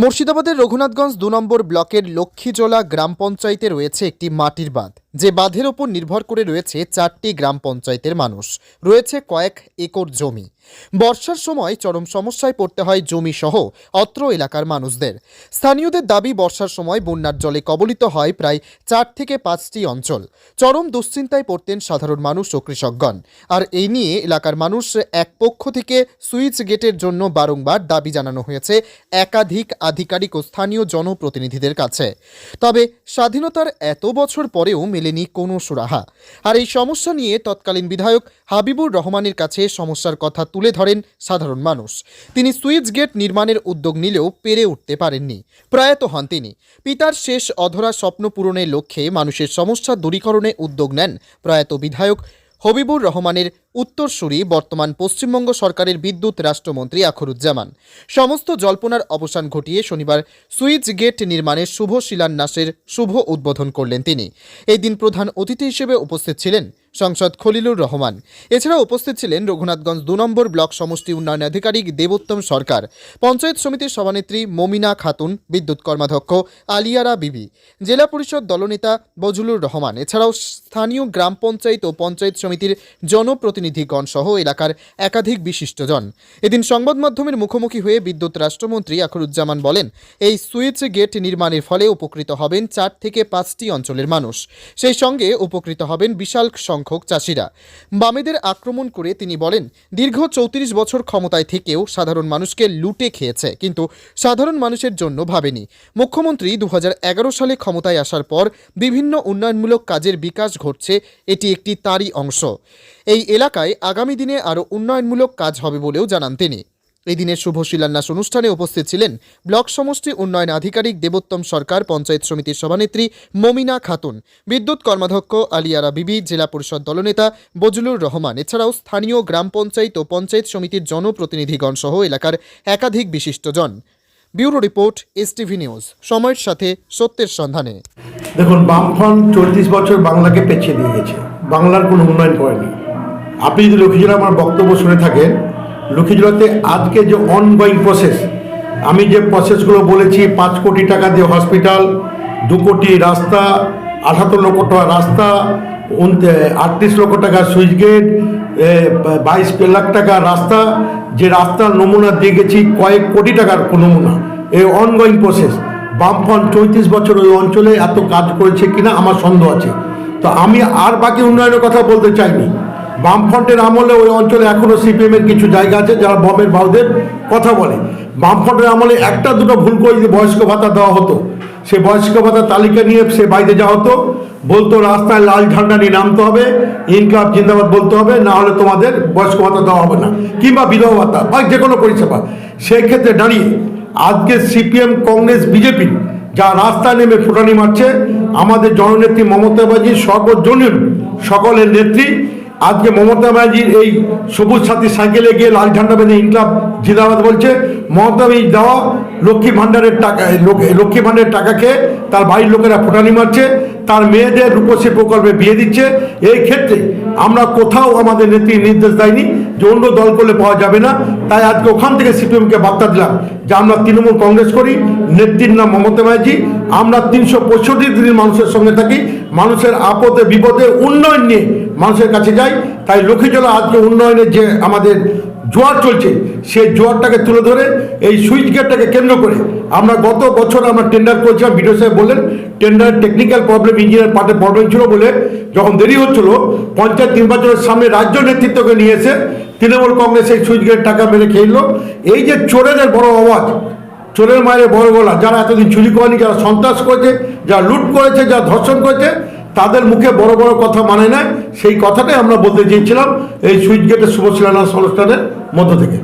মুর্শিদাবাদের রঘুনাথগঞ্জ দু নম্বর ব্লকের লক্ষ্মীজোলা গ্রাম পঞ্চায়েতে রয়েছে একটি মাটির বাঁধ। যে বাঁধের ওপর নির্ভর করে রয়েছে চারটি গ্রাম পঞ্চায়েতের মানুষ, রয়েছে কয়েক একর জমি। বর্ষার সময় চরম সমস্যায় পড়তে হয় জমি সহ অত্র এলাকার মানুষদের। স্থানীয়দের দাবি, বর্ষার সময় বন্যার জলে কবলিত হয় প্রায় চার থেকে পাঁচটি অঞ্চল। চরম দুশ্চিন্তায় পড়তেন সাধারণ মানুষ ও কৃষকগণ। আর এই নিয়ে এলাকার মানুষ এক পক্ষ থেকে সুইচ গেটের জন্য বারংবার দাবি জানানো হয়েছে একাধিক আধিকারিক ও স্থানীয় জনপ্রতিনিধিদের কাছে। তবে স্বাধীনতার এত বছর পরেও মেলেনি কোনো সুরাহা। আর এই সমস্যা নিয়ে তৎকালীন বিধায়ক হাবিবুর রহমানের কাছে সমস্যার কথা তুলে ধরেন সাধারণ মানুষ। তিনি সুইচ গেট নির্মাণের উদ্যোগ নিলেও পেরে উঠতে পারেননি। প্রয়াত হন তিনি। পিতার শেষ অধরা স্বপ্ন পূরণের লক্ষ্যে মানুষের সমস্যা দূরীকরণে উদ্যোগ নেন প্রয়াত বিধায়ক হবিবুর রহমানের উত্তরসূরি বর্তমান পশ্চিমবঙ্গ সরকারের বিদ্যুৎ রাষ্ট্রমন্ত্রী আখরুজ্জামান। সমস্ত জল্পনার অবসান ঘটিয়ে শনিবার সুইচ গেট নির্মাণের শুভ শিলান্যাসের শুভ উদ্বোধন করলেন তিনি। এই দিন প্রধান অতিথি হিসেবে উপস্থিত ছিলেন সংসদ খলিলুর রহমান। এছাড়া উপস্থিত ছিলেন রঘুনাথগঞ্জ দু নম্বর ব্লক সমষ্টি উন্নয়ন আধিকারিক দেবোত্তম সরকার, পঞ্চায়েত সমিতির সভানেত্রী মমিনা খাতুন, বিদ্যুৎ কর্মাধ্যক্ষ আলিয়ারা বিবি, জেলা পরিষদ দলনেতা বজলুর রহমান। এছাড়াও স্থানীয় গ্রাম পঞ্চায়েত ও পঞ্চায়েত সমিতির জনপ্রতিনিধিগণ সহ এলাকার একাধিক বিশিষ্টজন। এদিন সংবাদ মাধ্যমের মুখোমুখি হয়ে বিদ্যুৎ রাষ্ট্রমন্ত্রী আখরুজ্জামান বলেন, এই সুইচ গেট নির্মাণের ফলে উপকৃত হবেন চার থেকে পাঁচটি অঞ্চলের মানুষ। সেই সঙ্গে উপকৃত হবেন বিশাল সংখ্যক চাষিরা। বামেদের আক্রমণ করে তিনি বলেন, দীর্ঘ চৌত্রিশ বছর ক্ষমতায় থেকেও সাধারণ মানুষকে লুটে খেয়েছে, কিন্তু সাধারণ মানুষের জন্য ভাবেনি। মুখ্যমন্ত্রী দু হাজার এগারো সালে ক্ষমতায় আসার পর বিভিন্ন উন্নয়নমূলক কাজের বিকাশ ঘটছে, এটি একটি তারই অংশ। এই এলাকায় আগামী দিনে আরও উন্নয়নমূলক কাজ হবে বলেও জানান তিনি। এই দিনের শুভ শিলান্যাস অনুষ্ঠানে উপস্থিত ছিলেন ব্লক সমষ্টি উন্নয়ন আধিকারিক দেবোত্তম সরকার, পঞ্চায়েত সমিতির সভানেত্রী মমিনা খাতুন, বিদ্যুৎ কর্মাধ্যক্ষ আলিয়ারা বিবি, জেলা পরিষদ দলনেতা বজলুর রহমান। এছাড়াও স্থানীয় গ্রাম পঞ্চায়েত ও পঞ্চায়েত সমিতির জনপ্রতিনিধিগণ সহ এলাকার একাধিক বিশিষ্টজন। Bureau report, STV news. সময়ের সাথে সত্যের সন্ধানে। দেখুন, বামফ্রন্ট চল্লিশ বছর বাংলাকে পেছিয়ে দিয়ে গেছে বাংলার কোনো উন্নয়ন করেনি। আপনি যদি লক্ষ্মীজোড়া আমার বক্তব্য শুনে থাকেন লক্ষ্মীজোড়াতে আজকে যে অনগোয়িং প্রসেস আমি যে প্রসেসগুলো বলেছি, পাঁচ কোটি টাকা দিয়ে হসপিটাল দু কোটি রাস্তা, আঠাত্তর লক্ষ টাকা রাস্তা আটত্রিশ লক্ষ টাকা সুইচ গেট বাইশ লাখ টাকা রাস্তা, যে রাস্তার নমুনা দিয়ে গেছি, কয়েক কোটি টাকার নমুনা। এই অনগোয়িং প্রসেস বামফ্রন্ট চৌত্রিশ বছর ওই অঞ্চলে এত কাজ করেছে কিনা আমার সন্দেহ আছে। তো আমি আর বাকি উন্নয়নের কথা বলতে চাইনি। বামফ্রন্টের আমলে ওই অঞ্চলে এখনও সিপিএমের কিছু জায়গা আছে, যারা বমের বাউদের কথা বলে। বামফ্রন্টের আমলে একটা দুটো ভুল করে যদি বয়স্ক ভাতা দেওয়া হতো, সে বয়স্ক ভাতার তালিকা নিয়ে সে বাইরে যাওয়া হতো। বলতো, রাস্তায় লাল ঝান্ডা নিয়ে নামতে হবে ইনকলাব জিন্দাবাদ বলতে হবে, না হলে তোমাদের বয়স্ক ভাতা দেওয়া হবে না। কিংবা বিধবা ভাতা, বা যে কোনো পরিষেবা। সেই ক্ষেত্রে দাঁড়িয়ে আজকে সিপিএম, কংগ্রেস, বিজেপি যা রাস্তায় নেমে ফুটানি মারছে, আমাদের জননেত্রী মমতা ব্যানার্জির সর্বজনীন সকলের নেত্রী। আজকে মমতা ব্যানার্জির এই সবুজ সাথী সাইকেলে গিয়ে লাল ঝান্ডা বেঁধে ইনকলাব জিন্দাবাদ বলছে, মমতা ব্যানার্জি দেওয়া লক্ষ্মী ভাণ্ডারের টাকা লক্ষ্মী ভাণ্ডারের টাকা খেয়ে তার বাড়ির লোকেরা ফুটানি মারছে, তার মেয়েদের রূপশ্রী প্রকল্পে বিয়ে দিচ্ছে। এই ক্ষেত্রে আমরা কোথাও আমাদের নেত্রী নির্দেশ দেয়নি যে অন্য দল করলে পাওয়া যাবে না। তাই আজকে ওখান থেকে সিপিএমকে বার্তা দিলাম যে আমরা তৃণমূল কংগ্রেস করি, নেত্রীর নাম মমতা ব্যানার্জি, আমরা তিনশো পঁয়ষট্টি দিন মানুষের সঙ্গে থাকি মানুষের আপদে, বিপদে উন্নয়ন নিয়ে মানুষের কাছে যাই। তাই লক্ষ্মী লক্ষ্মীজলা আজকে উন্নয়নের যে আমাদের জোয়ার চলছে, সেই জোয়ারটাকে তুলে ধরে, এই সুইচ গেটটাকে কেন্দ্র করে আমরা গত বছর আমরা টেন্ডার করেছিলাম, বিডিও সাহেব বললেন টেন্ডার টেকনিক্যাল প্রবলেম ইঞ্জিনিয়ার পার্টের প্রবলেম ছিল বলে যখন দেরি হচ্ছিল, পঞ্চায়েত নির্বাচনের সামনে রাজ্য নেতৃত্বকে নিয়ে এসে তৃণমূল কংগ্রেস এই সুইচ গেট টাকা মেরে খেলল এই যে চোরেদের বড় আওয়াজ চোরের মায়ের বড় গলা যারা এতদিন চুরি করেনি, যারা সন্ত্রাস করেছে, যারা লুট করেছে, যারা ধর্ষণ করেছে, তাদের মুখে বড় বড় কথা মানে না সেই কথাটাই আমরা বলতে চেয়েছিলাম এই সুইচ গেটের শুভ শিলান্যাস অনুষ্ঠানের মধ্য থেকে।